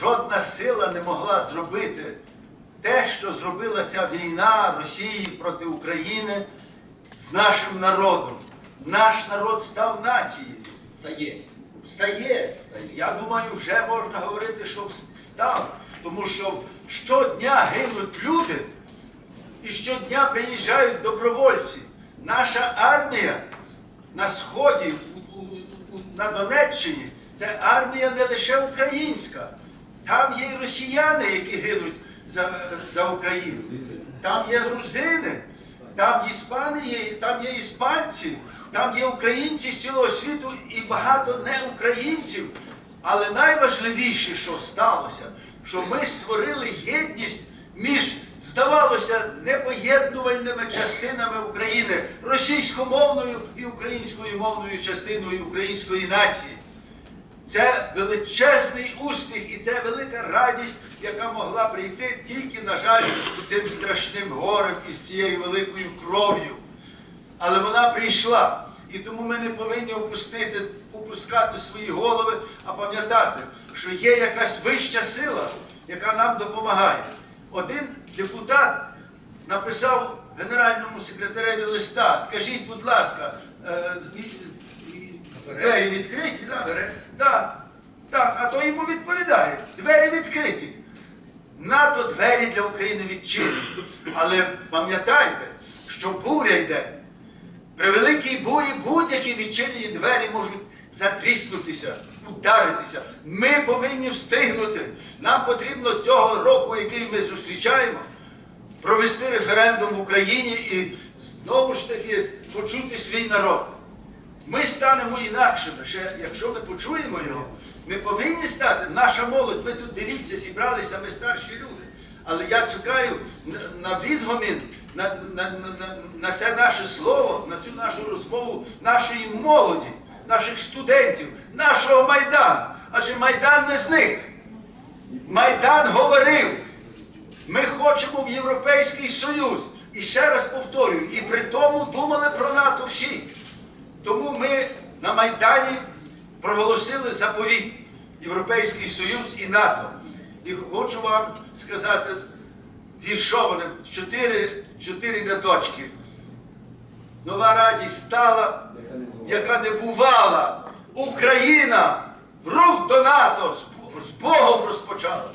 жодна сила не могла зробити те, що зробила ця війна Росії проти України з нашим народом. Наш народ став нацією. Стає. Встає. Я думаю, вже можна говорити, що встав. Тому що щодня гинуть люди і щодня приїжджають добровольці. Наша армія на Сході, на Донеччині, це армія не лише українська. Там є і росіяни, які гинуть за, за Україну. Там є грузини, там іспани там є іспанці, там є українці з цілого світу і багато не українців. Але найважливіше, що сталося, що ми створили єдність між, здавалося, непоєднувальними частинами України, російськомовною і українською мовною частиною української нації. Це величезний успіх і це велика радість, яка могла прийти тільки, на жаль, з цим страшним горем і з цією великою кров'ю. Але вона прийшла. І тому ми не повинні опустити, опускати свої голови, а пам'ятати, що є якась вища сила, яка нам допомагає. Один депутат написав генеральному секретареві листа, скажіть, будь ласка, е, двері відкриті, да? Береш? Да, так, а то йому відповідає. Двері відкриті. НАТО двері для України відчинені. Але пам'ятайте, що буря йде. При великій бурі будь-які відчинені двері можуть затріснутися, ударитися. Ми повинні встигнути. Нам потрібно цього року, який ми зустрічаємо, провести референдум в Україні і знову ж таки почути свій народ. Ми станемо інакшими. Ще якщо ми почуємо його, ми повинні стати, наша молодь, ми тут дивіться, зібралися, ми старші люди. Але я чекаю на- відгомін, на, на, на, на це наше слово, на цю нашу розмову нашої молоді, наших студентів, нашого Майдану. Адже Майдан не зник. Майдан говорив, ми хочемо в Європейський Союз. І ще раз повторюю, і при тому думали про НАТО всі. Майдані проголосили заповіт Європейський Союз і НАТО. І хочу вам сказати віршованим чотири, чотири рядочки. Нова радість стала, яка не бувала. Україна рух до НАТО з Богом розпочала.